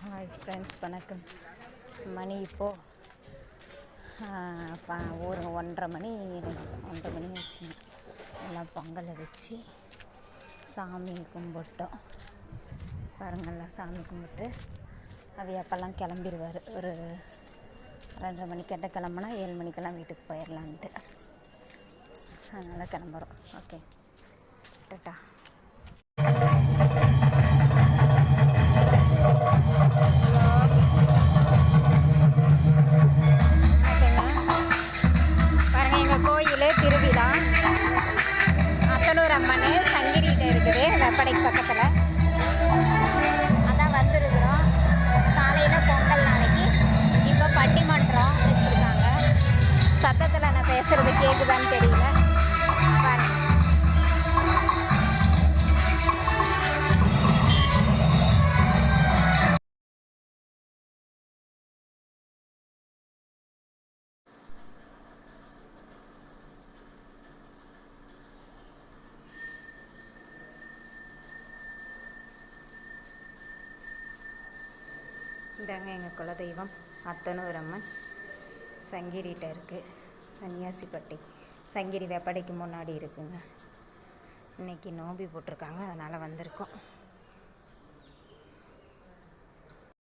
Hi friends வணக்கம். மணி இப்போது ஒரு ஒன்றரை மணி ஒன்றரை மணி ஆச்சு. எல்லாம் பொங்கலை வச்சு சாமி கும்பிட்டோம். பாருங்கள்லாம் சாமி கும்பிட்டு அவி அப்போல்லாம் கிளம்பிடுவார். ஒரு ரெண்டரை மணிக்கிட்ட கிளம்புனா ஏழு மணிக்கெல்லாம் வீட்டுக்கு போயிடலான்ட்டு. அதனால் கிளம்புறோம். ஓகே. டட்டா. அம்மன் சங்கிரியில் இருக்குது வெப்படைக்கு பக்கத்தில். அதான் வந்துருக்குறோம். காலையில் பொங்கல் நாளைக்கு. இப்போ பட்டிமன்றம் வச்சுருக்காங்க. சத்தத்தில் நான் பேசுகிறது கேட்குதான்னு தெரியும் இதாங்க எங்கள் குலதெய்வம். அத்தனூர் அம்மன். சங்கிரிகிட்ட இருக்குது சன்னியாசிப்பட்டி. சங்கிரி வெப்படைக்கு முன்னாடி இருக்குங்க. இன்னைக்கு நோம்பி போட்டிருக்காங்க. அதனால் வந்திருக்கோம்.